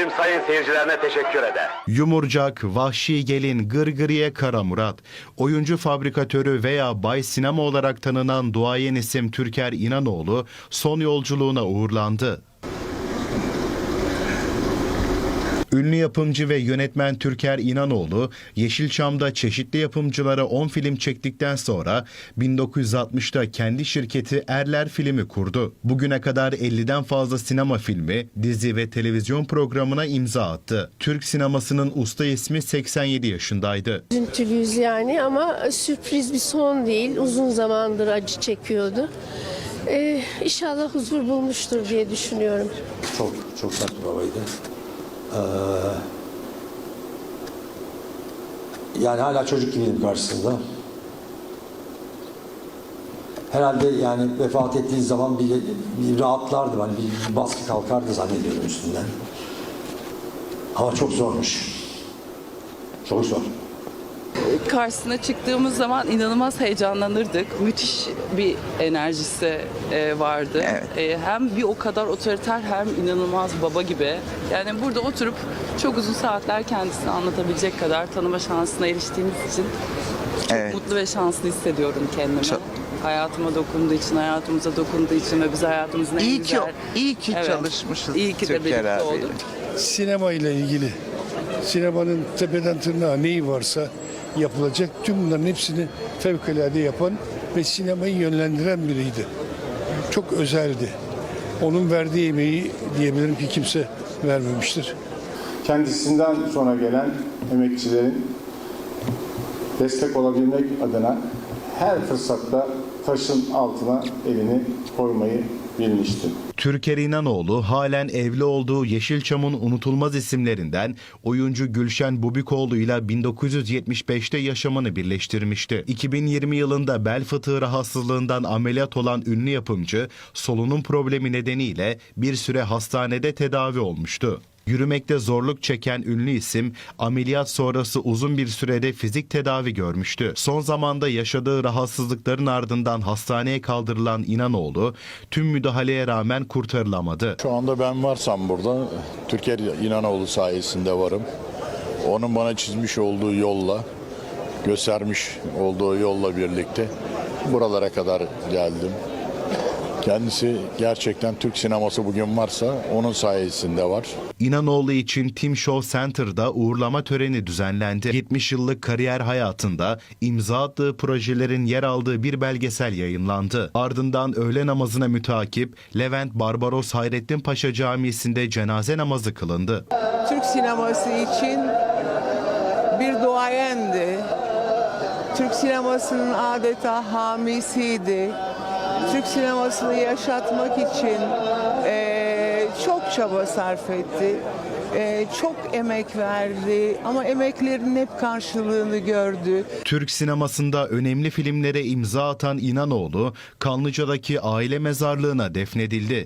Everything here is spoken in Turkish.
Tüm sayın seyircilerine teşekkür eder. Yumurcak, Vahşi Gelin, Gırgırıye Kara Murat, oyuncu fabrikatörü veya Bay Sinema olarak tanınan duayen isim Türker İnanoğlu son yolculuğuna uğurlandı. Ünlü yapımcı ve yönetmen Türker İnanoğlu, Yeşilçam'da çeşitli yapımcılara 10 film çektikten sonra 1960'ta kendi şirketi Erler Filmi kurdu. Bugüne kadar 50'den fazla sinema filmi, dizi ve televizyon programına imza attı. Türk sinemasının usta ismi 87 yaşındaydı. Üzüntülüyüz yani ama sürpriz bir son değil. Uzun zamandır acı çekiyordu. Ee, inşallah huzur bulmuştur diye düşünüyorum. Çok çok bir babaydı. Ee, yani hala çocuk gibiydim karşısında. Herhalde yani vefat ettiği zaman bir, bir rahatlardı. Hani bir, bir baskı kalkardı zannediyorum üstünden. Ama çok zormuş. Çok zor. Karşısına çıktığımız zaman inanılmaz heyecanlanırdık. Müthiş bir enerjisi e, vardı. E, hem bir o kadar otoriter hem inanılmaz baba gibi. Yani burada oturup çok uzun saatler kendisini anlatabilecek kadar tanıma şansına eriştiğimiz için çok Evet. mutlu ve şanslı hissediyorum kendimi. Çok- Hayatıma dokunduğu için, hayatımıza dokunduğu için ve biz hayatımızın en İyi ki, güzel... iyi ki Evet. çalışmışız İyi ki de birlikte olduk. sinema ile ilgili sinemanın tepeden tırnağa neyi varsa yapılacak tüm bunların hepsini fevkalade yapan ve sinemayı yönlendiren biriydi. Çok özeldi. Onun verdiği emeği diyebilirim ki kimse vermemiştir. kendisinden sonra gelen emekçilerin destek olabilmek adına her fırsatta taşın altına elini koymayı bilmiştir. Türker İnanoğlu halen evli olduğu Yeşilçam'ın unutulmaz isimlerinden oyuncu Gülşen Bubikoğlu ile 1975'te yaşamını birleştirmişti. 2020 yılında bel fıtığı rahatsızlığından ameliyat olan ünlü yapımcı solunum problemi nedeniyle bir süre hastanede tedavi olmuştu. Yürümekte zorluk çeken ünlü isim ameliyat sonrası uzun bir sürede fizik tedavi görmüştü. Son zamanda yaşadığı rahatsızlıkların ardından hastaneye kaldırılan İnanoğlu tüm müdahaleye rağmen kurtarılamadı. Şu anda ben varsam burada Türker İnanoğlu sayesinde varım. Onun bana çizmiş olduğu yolla, göstermiş olduğu yolla birlikte buralara kadar geldim. Kendisi gerçekten Türk sineması bugün varsa onun sayesinde var. İnanoğlu için Team Show Center'da uğurlama töreni düzenlendi. 70 yıllık kariyer hayatında imza attığı projelerin yer aldığı bir belgesel yayınlandı. Ardından öğle namazına mütakip Levent Barbaros Hayrettin Paşa Camisi'nde cenaze namazı kılındı. Türk sineması için bir duayendi. Türk sinemasının adeta hamisiydi. Türk sinemasını yaşatmak için eee, çok çaba sarf etti. Eee, çok emek verdi ama emeklerinin hep karşılığını gördü. Türk sinemasında önemli filmlere imza atan İnanoğlu, Kanlıca'daki aile mezarlığına defnedildi.